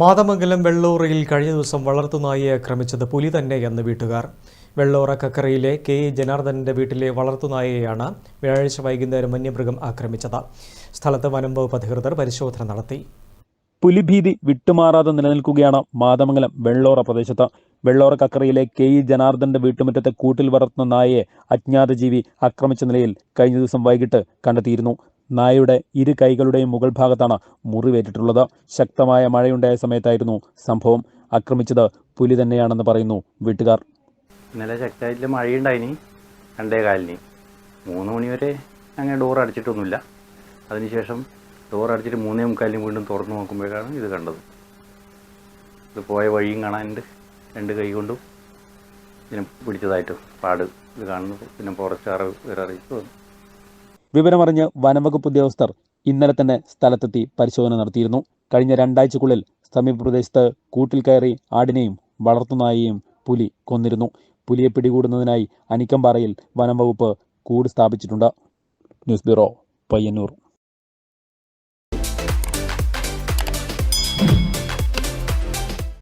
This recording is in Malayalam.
മാതമംഗലം വെള്ളൂറയിൽ കഴിഞ്ഞ ദിവസം വളർത്തുനായിയെ ആക്രമിച്ചത് പുലി തന്നെയെന്ന് വീട്ടുകാർ. വെള്ളോറ കക്കറയിലെ കെ. ജനാർദ്ദനന്റെ വീട്ടിലെ വളർത്തുനായയെയാണ് വ്യാഴാഴ്ച വൈകുന്നേരം വന്യമൃഗം ആക്രമിച്ചത്. സ്ഥലത്ത് വനം വകുപ്പ് അധികൃതർ പരിശോധന നടത്തി. പുലിഭീതി വിട്ടുമാറാതെ നിലനിൽക്കുകയാണ് മാതമംഗലം വെള്ളോറ പ്രദേശത്ത്. വെള്ളോറ കക്കറയിലെ കെ. ഇ ജനാർദ്ദന്റെ വീട്ടുമുറ്റത്തെ കൂട്ടിൽ വളർത്തുന്ന നായയെ അജ്ഞാത ജീവി ആക്രമിച്ച നിലയിൽ കഴിഞ്ഞ ദിവസം വൈകിട്ട് കണ്ടെത്തിയിരുന്നു. നായയുടെ ഇരു കൈകളുടെയും മുകൾ ഭാഗത്താണ് മുറിവേറ്റിട്ടുള്ളത്. ശക്തമായ മഴയുണ്ടായ സമയത്തായിരുന്നു സംഭവം. ആക്രമിച്ചത് പുലി തന്നെയാണെന്ന് പറയുന്നു വീട്ടുകാർ. ഇന്നലെ ശക്തമായിട്ടുള്ള മഴയുണ്ടായിനി രണ്ടേ കാലിന്. മൂന്ന് മണി വരെ അങ്ങനെ ഡോർ അടച്ചിട്ടൊന്നുമില്ല. അതിനുശേഷം ഡോർ അടച്ചിട്ട് മൂന്നേ മുക്കാലിന് വീണ്ടും തുറന്നു നോക്കുമ്പോഴാണ് ഇത് കണ്ടത്. ഇത് പോയ വഴിയും കാണാനുണ്ട്. രണ്ട് കൈ കൊണ്ടും ഇതിനെ പിടിച്ചതായിട്ട് പാട് ഇത് കാണുന്നു പിന്നെ ഫോറസ്റ്റുകാർ വേറെ അറിയിച്ചു വന്നു. വിവരമറിഞ്ഞ് വനംവകുപ്പ് ഉദ്യോഗസ്ഥർ ഇന്നലെ തന്നെ സ്ഥലത്തെത്തി പരിശോധന നടത്തിയിരുന്നു. കഴിഞ്ഞ രണ്ടാഴ്ചക്കുള്ളിൽ സമീപ പ്രദേശത്ത് കൂട്ടിൽ കയറി ആടിനെയും വളർത്തുനായയെയും പുലി കൊന്നിരുന്നു. പുലിയെ പിടികൂടുന്നതിനായി അനിക്കമ്പാറയിൽ വനംവകുപ്പ് കൂട് സ്ഥാപിച്ചിട്ടുണ്ട്. News bureau Payyanur.